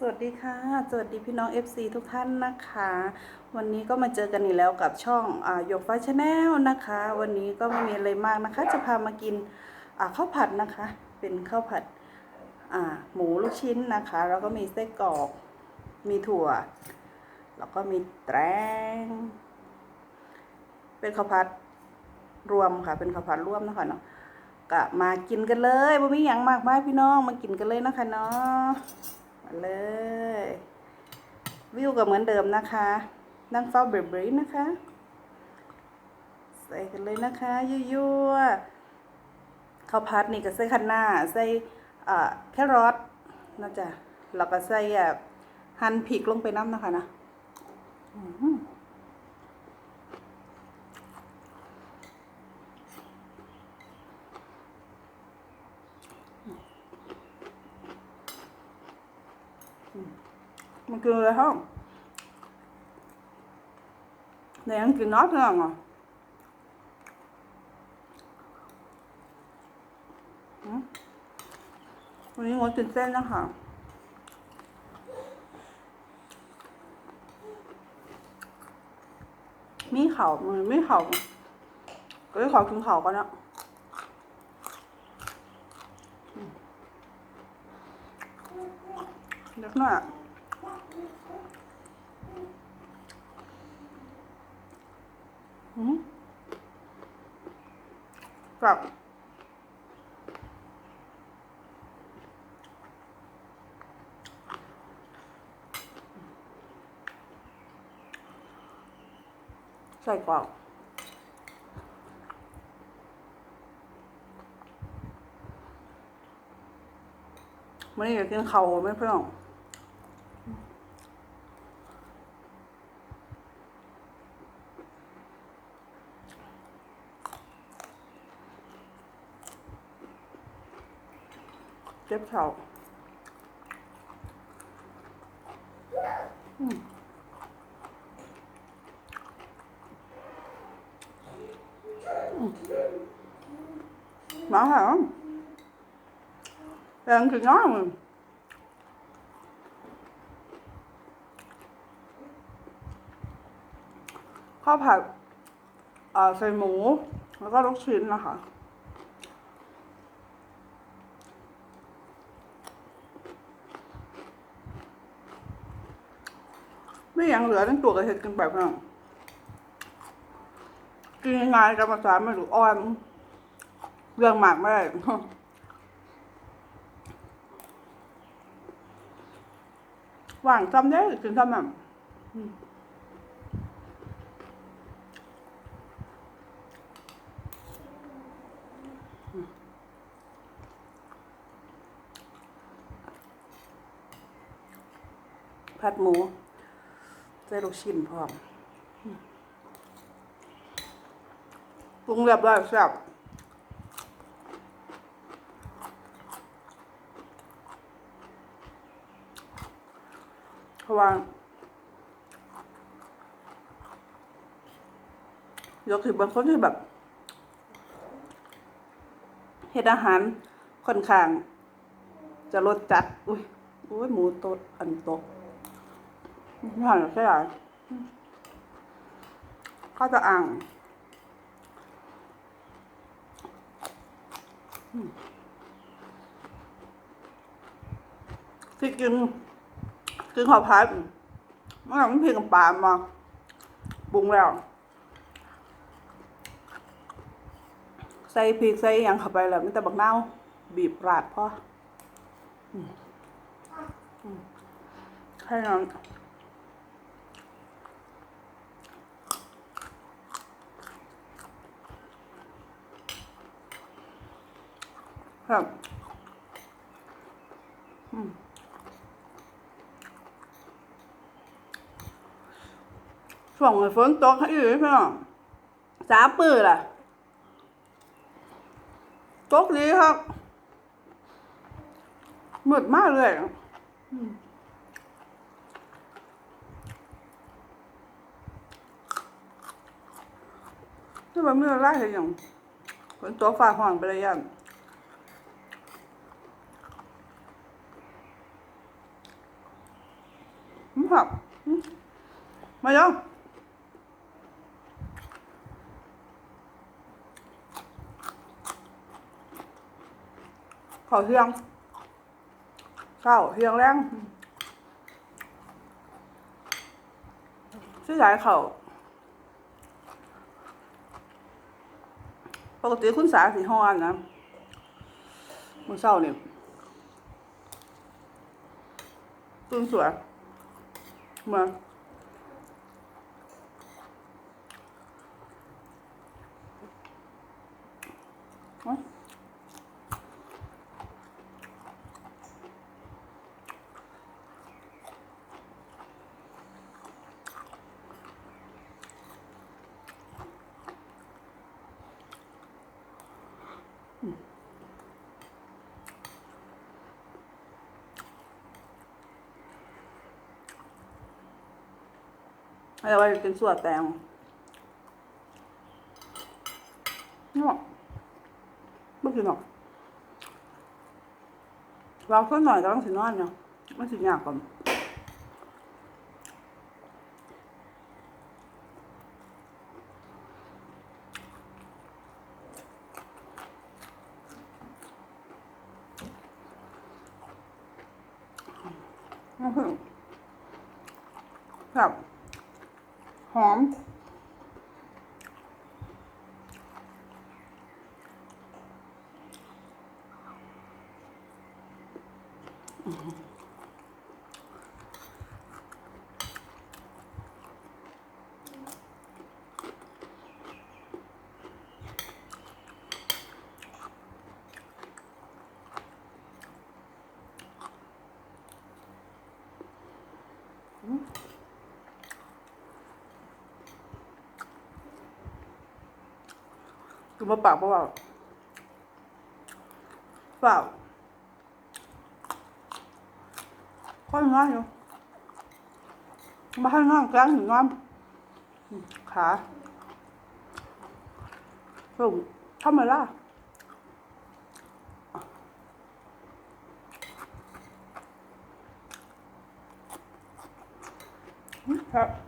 สวัสดีค่ะ สวัสดีพี่น้อง FC ทุกท่านนะคะ วันนี้ก็มาเจอกันอีกแล้วกับช่องอ่าหยกฟ้าชาแนลนะคะ วันนี้ก็ไม่มีอะไรมากนะคะ จะพามากินอ่าข้าวผัดนะคะ เป็นข้าวผัดอ่าหมูลูกชิ้นนะคะ แล้วก็มีไส้กรอก มีถั่ว แล้วก็มีแตง เป็นข้าวผัดรวมค่ะ เป็นข้าวผัดรวมนะคะเนาะก็มากินกันเลยบ่มีหยังมากมายพี่น้อง มากินกันเลยนะคะเนาะ มาเลย วิวก็เหมือนเดิมนะคะ นั่งเฝ้าเบรบรีนะคะ ใส่กันเลยนะคะยั่วๆข้าวพัดนี่ก็ใส่ขันหน้า ใส่แครอทนะจ๊ะแล้วก็ใส่หั่นพริกลงไปน้ำนะคะนะอื้อหือ มันคืออะไรห้องในยังกินน้อยเท่าไหร่อืมวันนี้งดกินเส้นนะคะมีเขามันไม่เขาก็เลยขอกินเขาก่อนนะอืม เด็กหน่อยอืมกลับใส่กรอกวันนี้อยากกินเขาวไหม่เพื่อน เจ็บเข่าอืมมาหาแรงคือน้อยมึงข้าวผัดใส่หมู แล้วก็ลูกชิ้นนะคะ ไม่ยังเหลือทั้งตัวกระเทียมกันแบบนั้นกินงไงกันภาษาไม่รู้อ้อน เรื่องหมากไม่ได้หว่างจำได้กินทำแบบอืมผัดหมู ใส่ลูกชิ้นพร้อมปรุงเรียบร้อยแซ่บเพราะว่ายกถือบางคนที่แบบเฮ็ดอาหารค่อนข้าง จะรสจัด อุ้ยอุ้ยหมูตดอันโตก ไม่หันใช่ไหมข้าวจะอ่างที่กินกินข้าวผัดเมื่อไหร่มันเพียงกับปลามาปรุงแล้ว ใส่พริกใส่หยังเข้าไปแล้วมีแต่บักนาบีบราดพออืมอืม ครับช่วงฝนตกให้อยู่พี่น้องสามปื้อล่ะตกดีครับมืดมากเลยอืมนี่มันไม่ได้ไล่เลยอย่างฝนตกฟ้าห้องไปเลยยัง อืมครับอืม มาเร็วขอเที่ยงข้าวเที่ยงแรงซื้อหลายเขาปกติคุณสาสีห้อนนะมือเศร้าเนี่ยตื่นสวยมา อะไรวะกินสวดแตงนี่หรอไม่กินหรอกเราก็หน่อยก็ต้องสินอนเนาะไม่สิยากก่อนครับ หอมคื มาปากเพราะว่าเปล่าค่อยง่ายอยู่มาให้ง่ายกลางถึงงามอืมขาส่งทำไมล่ะครับ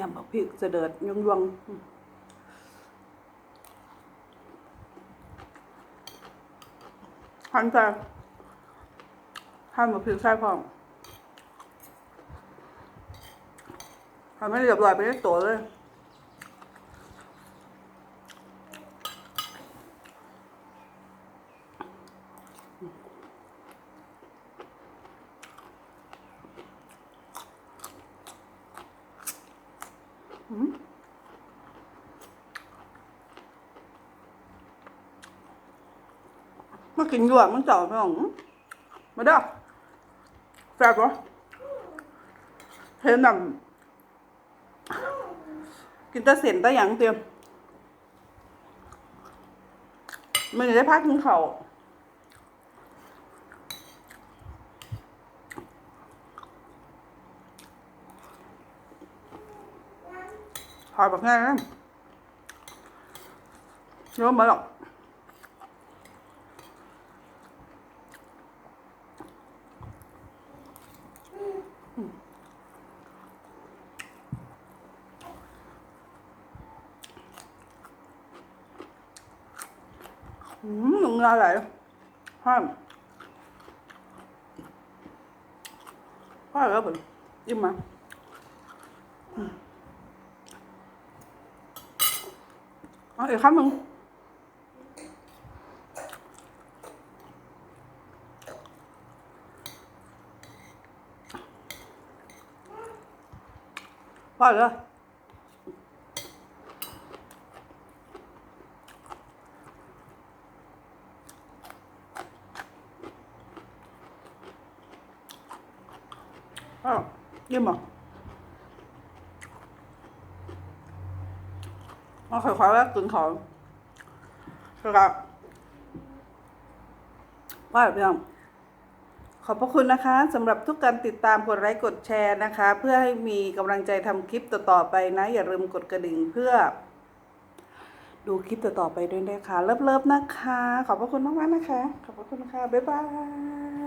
ยำบักพริกเสด็จยวงยวงอืมหั่นใส่หั่นบักพริกใช่พร้อมหั่นไม่เรียบร้อยไปได้ตัวเลย มากินหยวกมันเจ่อไปหองมาเด้อแซ่บปะเห็นแบบกินแตะเสียนแตะหยังเตรียมมันได้พักกินเขาวพอแบบง่ายนะเยอะมาหรอก อืมเงาไหลห้ามพ่อแล้วเป็นยิ้มมา อืมเอาอีกคำหนึ่งพ่อเลยอ้าวยิ้มเหรอมาค่อยๆแล้วกินของครับว่าแบบยังขอบพระคุณนะคะสำหรับทุกการติดตามกดไลค์กดแชร์นะคะ เพื่อให้มีกำลังใจทำคลิปต่อๆไปนะ อย่าลืมกดกระดิ่งเพื่อ ดูคลิปต่อๆไปด้วยนะคะเลิฟๆนะคะ ขอบพระคุณมากๆนะคะ ขอบพระคุณค่ะ บ๊ายบาย